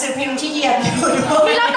สือพิมพ์ที่เยีนอยู่ด้วย นี่เรา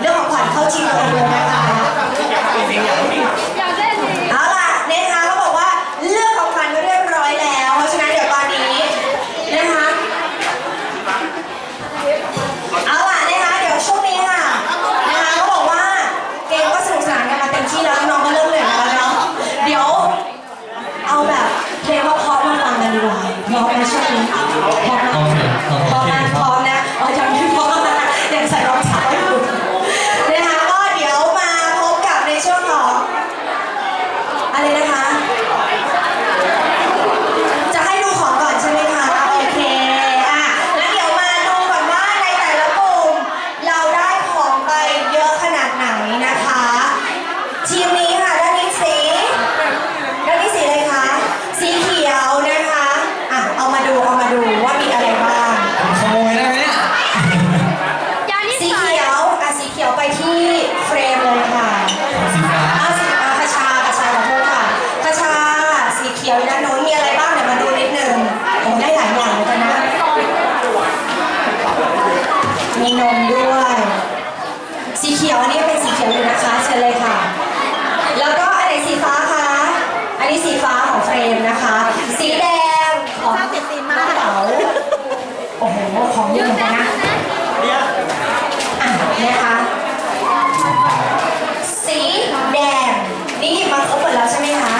เรื่องของขวัญเข้าชิงตัวเลยนะคะ มีนมด้วย สีเขียวอันนี้เป็นสีเขียวอยู่นะคะเชิญเลยค่ะ แล้วก็อันไหนสีฟ้าคะ อันนี้สีฟ้าของเฟรมนะคะ สีแดงของกระเป๋าโอ้โห ของเยอะเหมนกันนะอะนะคะ สีแดง นี่มาครบหมดแล้วใช่ไหมคะ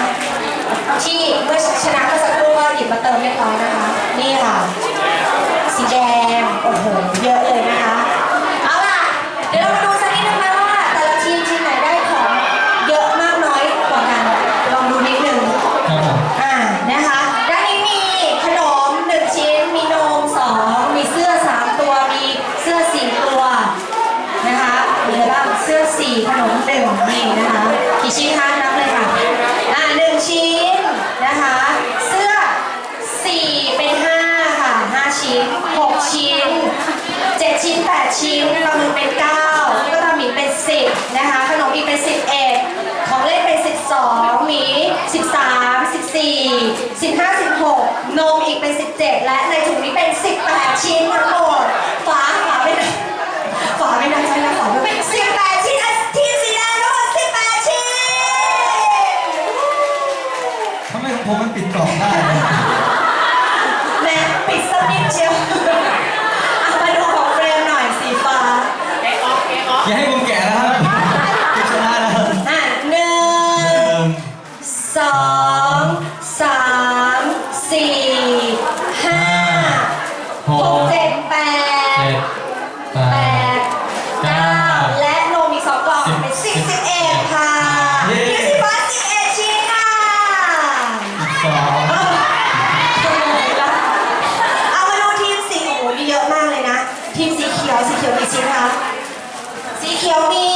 ที่เมื่อชนะ 牛逼